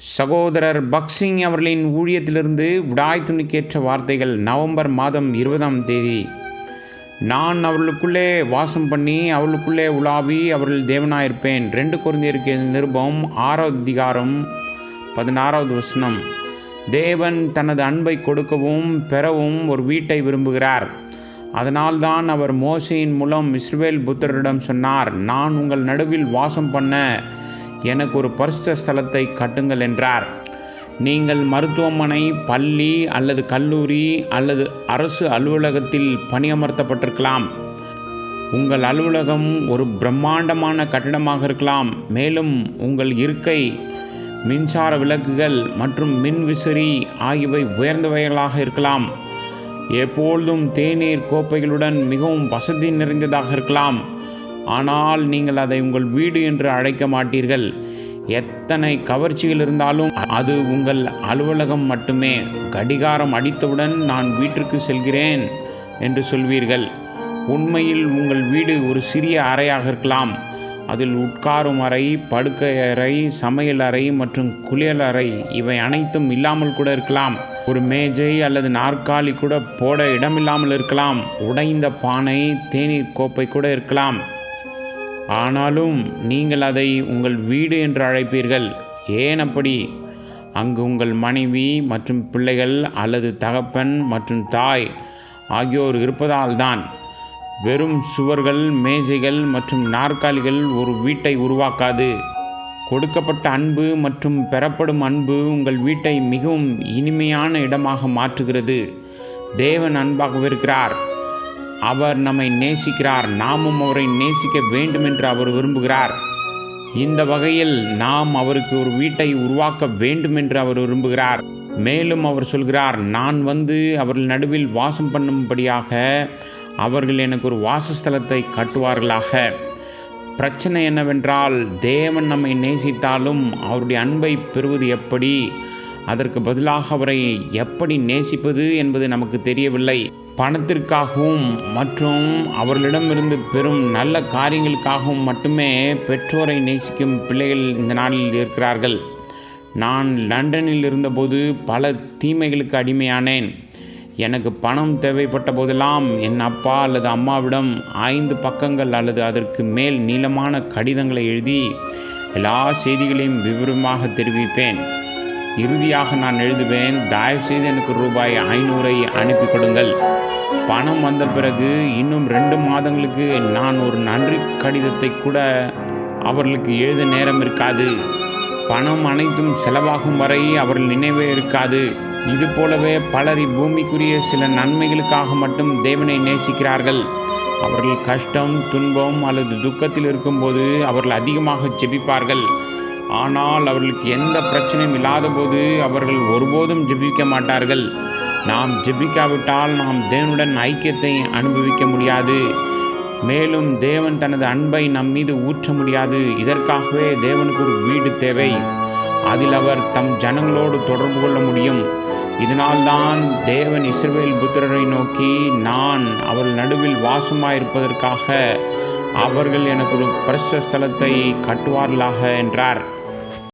சகோதரர் பக்சிங் அவர்களின் ஊழியத்திலிருந்து விடாய் துணிக்கேற்ற வார்த்தைகள் நவம்பர் மாதம் இருபதாம் தேதி. நான் அவர்களுக்குள்ளே வாசம் பண்ணி அவர்களுக்குள்ளே உலாவி அவர்கள் தேவனாயிருப்பேன். ரெண்டு குழந்தையருக்கு நிருபம் ஆறாவது அதிகாரம் பதினாறாவது வசனம். தேவன் தனது அன்பை கொடுக்கவும் பெறவும் ஒரு வீட்டை விரும்புகிறார். அதனால்தான் அவர் மோசையின் மூலம் இஸ்ரேல் புத்தரிடம் சொன்னார் நான் உங்கள் நடுவில் வாசம் பண்ண எனக்கு ஒரு பரிசுத்த ஸ்தலத்தை கட்டுங்கள் என்றார். நீங்கள் மருத்துவமனை பள்ளி அல்லது கல்லூரி அல்லது அரசு அலுவலகத்தில் பணியமர்த்தப்பட்டிருக்கலாம். உங்கள் அலுவலகம் ஒரு பிரம்மாண்டமான கட்டிடமாக இருக்கலாம். மேலும் உங்கள் இருக்கை மின்சார விளக்குகள் மற்றும் மின் விசிறி ஆகியவை உயர்ந்தவைகளாக இருக்கலாம். எப்பொழுதும் தேநீர் கோப்பைகளுடன் மிகவும் வசதி நிறைந்ததாக இருக்கலாம். ஆனால் நீங்கள் அதை உங்கள் வீடு என்று அழைக்க மாட்டீர்கள். எத்தனை கவர்ச்சிகள் இருந்தாலும் அது உங்கள் அலுவலகம் மட்டுமே. கடிகாரம் அடித்தவுடன் நான் வீட்டிற்கு செல்கிறேன் என்று சொல்வீர்கள். உண்மையில் உங்கள் வீடு ஒரு சிறிய அறையாக இருக்கலாம். அதில் உட்காரும் அறை படுக்கை அறை சமையல் அறை மற்றும் குளியல் அறை இவை அனைத்தும் இல்லாமல் கூட இருக்கலாம். ஒரு மேஜை அல்லது நாற்காலி கூட போட இடமில்லாமல் இருக்கலாம். உடைந்த பானை தேநீர் கோப்பை கூட இருக்கலாம். ஆனாலும் நீங்கள் அதை உங்கள் வீடு என்று அழைப்பீர்கள். ஏன் அப்படி? அங்கு உங்கள் மனைவி மற்றும் பிள்ளைகள் அல்லது தகப்பன் மற்றும் தாய் ஆகியோர் இருப்பதால் தான் வெறும் சுவர்கள் மேஜைகள் மற்றும் நாற்காலிகள் ஒரு வீட்டை உருவாக்காது. கொடுக்கப்பட்ட அன்பு மற்றும் பெறப்படும் அன்பு உங்கள் வீட்டை மிகவும் இனிமையான இடமாக மாற்றுகிறது. தேவன் அன்பாக இருக்கிறார். அவர் நம்மை நேசிக்கிறார். நாமும் அவரை நேசிக்க வேண்டும் என்று அவர் விரும்புகிறார். இந்த வகையில் நாம் அவருக்கு ஒரு வீட்டை உருவாக்க வேண்டும் என்று அவர் விரும்புகிறார். மேலும் அவர் சொல்கிறார் நான் வந்து அவர்கள் நடுவில் வாசம் பண்ணும்படியாக அவர்கள் எனக்கு ஒரு வாசஸ்தலத்தை கட்டுவார்களாக. பிரச்சனை என்னவென்றால் தேவன் நம்மை நேசித்தாலும் அவருடைய அன்பை பெறுவது எப்படி? அதற்கு பதிலாக அவரை எப்படி நேசிப்பது என்பது நமக்கு தெரியவில்லை. பணத்திற்காகவும் மற்றும் அவர்களிடமிருந்து பெறும் நல்ல காரியங்களுக்காகவும் மட்டுமே பெற்றோரை நேசிக்கும் பிள்ளைகள் இந்த நாளில் இருக்கிறார்கள். நான் லண்டனில் இருந்தபோது பல தீமைகளுக்கு அடிமையானேன். எனக்கு பணம் தேவைப்பட்ட போதெல்லாம் என் அப்பா அல்லது அம்மாவிடம் ஐந்து பக்கங்கள் அல்லது அதற்கு மேல் நீளமான கடிதங்களை எழுதி எல்லா செய்திகளையும் விவரமாக தெரிவிப்பேன். இறுதியாக நான் எழுதுவேன் தயவுசெய்து எனக்கு ரூபாய் ஐநூறை அனுப்பி கொடுங்கள். பணம் வந்த பிறகு இன்னும் ரெண்டு மாதங்களுக்கு நான் ஒரு நன்றி கடிதத்தை கூட அவர்களுக்கு எழுத நேரம் இருக்காது. பணம் அனைத்தும் செலவாகும் வரை அவர்கள் நினைவே இருக்காது. இது போலவே பலர் இப்பூமிக்குரிய சில நன்மைகளுக்காக மட்டும் தேவனை நேசிக்கிறார்கள். அவர்கள் கஷ்டம் துன்பம் அல்லது துக்கத்தில் இருக்கும்போது அவர்கள் அதிகமாக ஜெபிப்பார்கள் ஆனால் அவர்களுக்கு எந்த பிரச்சனையும் இல்லாத போது அவர்கள் ஒருபோதும் ஜெபிக்க மாட்டார்கள். நாம் ஜெபிக்காவிட்டால் நாம் தேவனுடன் ஐக்கியத்தை அனுபவிக்க முடியாது. மேலும் தேவன் தனது அன்பை நம் மீது ஊற்ற முடியாது. இதற்காகவே தேவனுக்கு ஒரு வீடு தேவை. அதில் அவர் தம் ஜனங்களோடு தொடர்பு கொள்ள முடியும். இதனால்தான் தேவன் இஸ்ரவேல் புத்திரரை நோக்கி நான் அவர்கள் நடுவில் வாசமாயிருப்பதற்காக அவர்கள் எனக்கு ஒரு பரிசுத்த ஸ்தலத்தை கட்டுவார்களாக என்றார்.